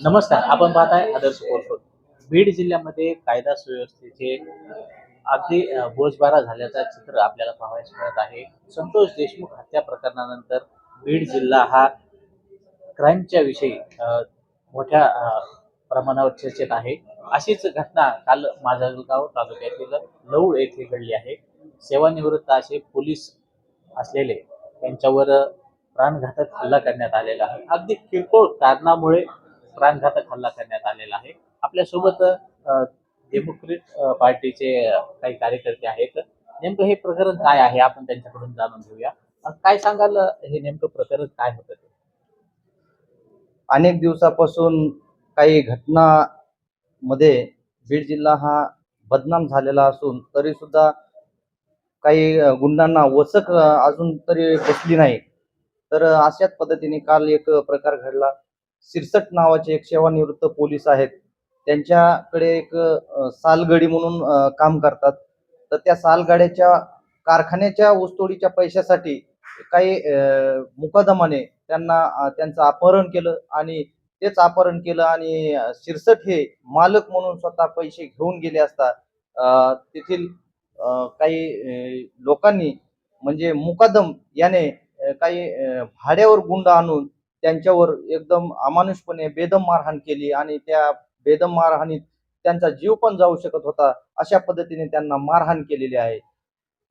नमस्कार आपण पाहताय आदर्श कोर्ट बीड जिल्ह्यामध्ये कायदा सुव्यवस्थेचे अगदी बोजबारा झाल्याचा चित्र आपल्याला पाहायला मिळत आहे. संतोष देशमुख हत्या प्रकरणानंतर बीड जिल्हा हा क्राईमच्या विषयी मोठ्या प्रमाणावर चर्चेत आहे. अशीच घटना काल माजलगाव तालुक्यातील लवळ येथे घडली आहे. सेवानिवृत्त असे पोलीस असलेले त्यांच्यावर प्राणघातक हल्ला करण्यात आलेला आहे. अगदी किरकोळ कारणामुळे प्राणघातक हल्ला करण्यात आलेला आहे. आपल्यासोबत डेमोक्रेट पार्टीचे काही कार्यकर्ते आहेत. नेमकं हे प्रकरण काय आहे? आपण त्यांच्याकडून जाणून घेऊया. काय सांगाल हे नेमकं प्रकरण काय होतं ते? अनेक दिवसापासून काही घटना मध्ये बीड जिल्हा हा बदनाम झालेला असून तरी सुद्धा काही गुंडांना वचक अजून तरी बसली नाही. तर अशाच पद्धतीने काल एक प्रकार घडला. सिरसट नावाचे एक सेवानिवृत्त पोलीस आहेत. त्यांच्याकडे एक सालगडी म्हणून काम करतात. तर त्या सालगाड्याच्या कारखान्याच्या ऊसतोडीच्या पैशासाठी काही मुकादमाने त्यांना त्यांचं अपहरण केलं आणि तेच अपहरण केलं आणि शिरसट हे मालक म्हणून स्वतः पैसे घेऊन गेले असता तेथील काही लोकांनी म्हणजे मुकादम याने काही भाड्यावर गुंड आणून त्यांच्यावर एकदम अमानुषपणे बेदम मारहाण केली आणि त्या बेदम मारहाणीत त्यांचा जीव पण जाऊ शकत होता अशा पद्धतीने त्यांना मारहाण केलेली आहे.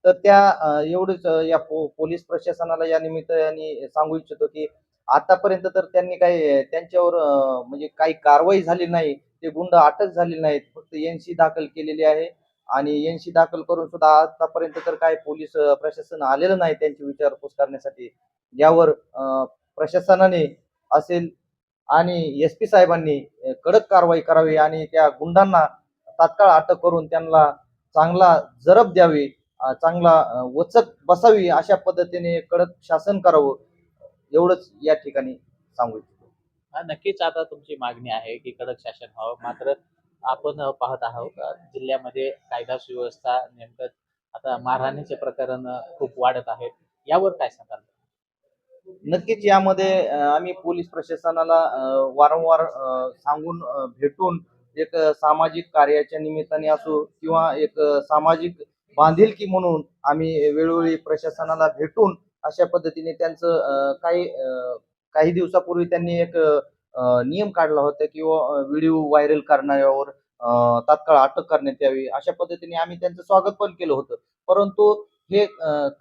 तर त्या एवढंच या पो पोलीस प्रशासनाला या निमित्ताने सांगू इच्छितो की आतापर्यंत तर त्यांनी काही त्यांच्यावर म्हणजे काही कारवाई झाली नाही ते गुंड अटक झाले नाहीत फक्त एनसी दाखल केलेली आहे आणि एनसी दाखल करून सुद्धा आतापर्यंत तर काय पोलीस प्रशासन आलेलं नाही त्यांची विचारपूस करण्यासाठी. यावर प्रशासनाने असेल आणि एस पी साहेबांनी कडक कारवाई करावी आणि त्या गुंडांना तात्काळ अटक करून त्यांना चांगला जरब द्यावी चांगला वचक बसावी अशा पद्धतीने कडक शासन करावं एवढंच या ठिकाणी सांगू इच्छितो. हा, नक्कीच आता तुमची मागणी आहे की कडक शासन व्हावं. मात्र आपण पाहत आहोत जिल्ह्यामध्ये कायदा सुव्यवस्था नेमकं आता मारहाणीचे प्रकरण खूप वाढत आहेत. यावर काय सांगाल? नक्कीच यामध्ये आम्ही पोलीस प्रशासनाला वारंवार सांगून भेटून एक सामाजिक कार्याच्या निमित्ताने असो किंवा एक सामाजिक बांधिलकी म्हणून आम्ही वेळोवेळी प्रशासनाला भेटून अशा पद्धतीने त्यांचं काही काही दिवसापूर्वी त्यांनी एक नियम काढला होता किंवा व्हिडिओ व्हायरल करणाऱ्यावर तात्काळ अटक करण्यात यावी. अशा पद्धतीने आम्ही त्यांचं स्वागत पण केलं होतं. परंतु हे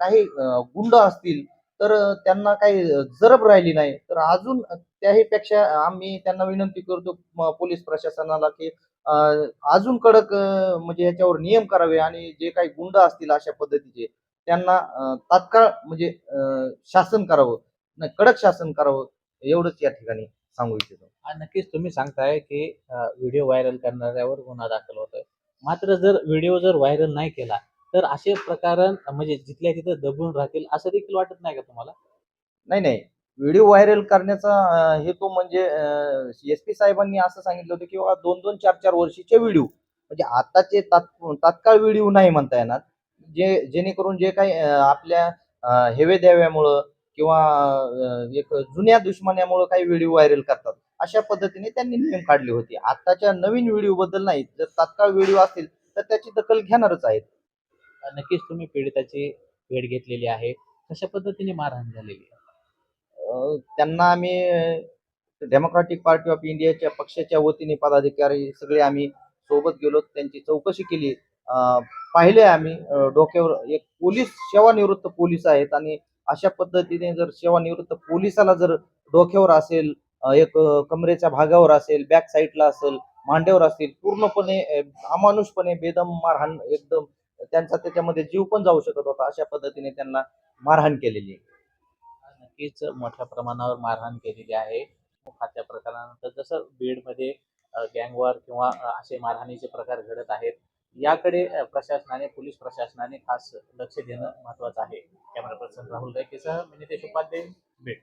काही गुंड असतील तर त्यांना काही जरब राहिली नाही. तर अजून त्याही पेक्षा आम्ही त्यांना विनंती करतो पोलीस प्रशासनाला की अजून कडक म्हणजे याच्यावर नियम करावे आणि जे काही गुंड असतील अशा पद्धतीचे त्यांना तात्काळ म्हणजे शासन करावं. नाही कडक शासन करावं एवढंच या ठिकाणी सांगू इच्छितो. नक्कीच तुम्ही सांगताय की व्हिडिओ व्हायरल करणाऱ्यावर गुन्हा दाखल होतोय. मात्र जर व्हिडिओ जर व्हायरल नाही केला तर असे प्रकरण म्हणजे जिथल्या तिथं दबून राहतील असं देखील वाटत नाही का तुम्हाला? नाही नाही. व्हिडिओ व्हायरल करण्याचा अं, हेतू म्हणजे एस पी साहेबांनी असं सांगितलं होतं की बाबा दोन दोन चार चार वर्षीचे व्हिडिओ. म्हणजे आताचे तात- तात्काळ व्हिडिओ नाही म्हणता येणार. जे जेणेकरून जे काही अं, आपल्या अं, हेवे द्याव्यामुळं किंवा अं, एक जुन्या दुश्मन्यामुळं काही व्हिडिओ व्हायरल करतात अशा पद्धतीने त्यांनी नियम काढले होते. आताच्या नवीन व्हिडिओ बद्दल नाही. जर तात्काळ व्हिडिओ असतील तर त्याची दखल घेणारच आहेत. नक्कीच तुम्ही पीडिताची भेट घेतलेली आहे. कशा पद्धतीने मारहाण झालेली आहे? त्यांना आम्ही डेमोक्रॅटिक पार्टी ऑफ इंडियाच्या पक्षाच्या वतीने पदाधिकारी सगळे आम्ही सोबत गेलो. त्यांची चौकशी केली. पाहिले आम्ही डोक्यावर एक पोलीस सेवानिवृत्त पोलीस आहेत आणि अशा पद्धतीने जर सेवानिवृत्त पोलिसाला जर डोक्यावर असेल एक कमरेच्या भागावर असेल बॅक साईडला असेल मांड्यावर असतील पूर्णपणे अमानुषपणे बेदम मारहाण एकदम त्यांचा त्याच्यामध्ये जीव पण जाऊ शकत होता अशा पद्धतीने त्यांना मारहाण केलेली आहे. नक्कीच मोठ्या प्रमाणावर मारहाण केलेली आहे. खात्या प्रकारानंतर जसं बीडमध्ये गँगवार किंवा असे मारहाणीचे प्रकार घडत आहेत याकडे प्रशासनाने पोलीस प्रशासनाने खास लक्ष देणं महत्वाचं आहे. कॅमेरा पर्सन राहुल रेखेसह मी नितेश उपाध्याय बीड.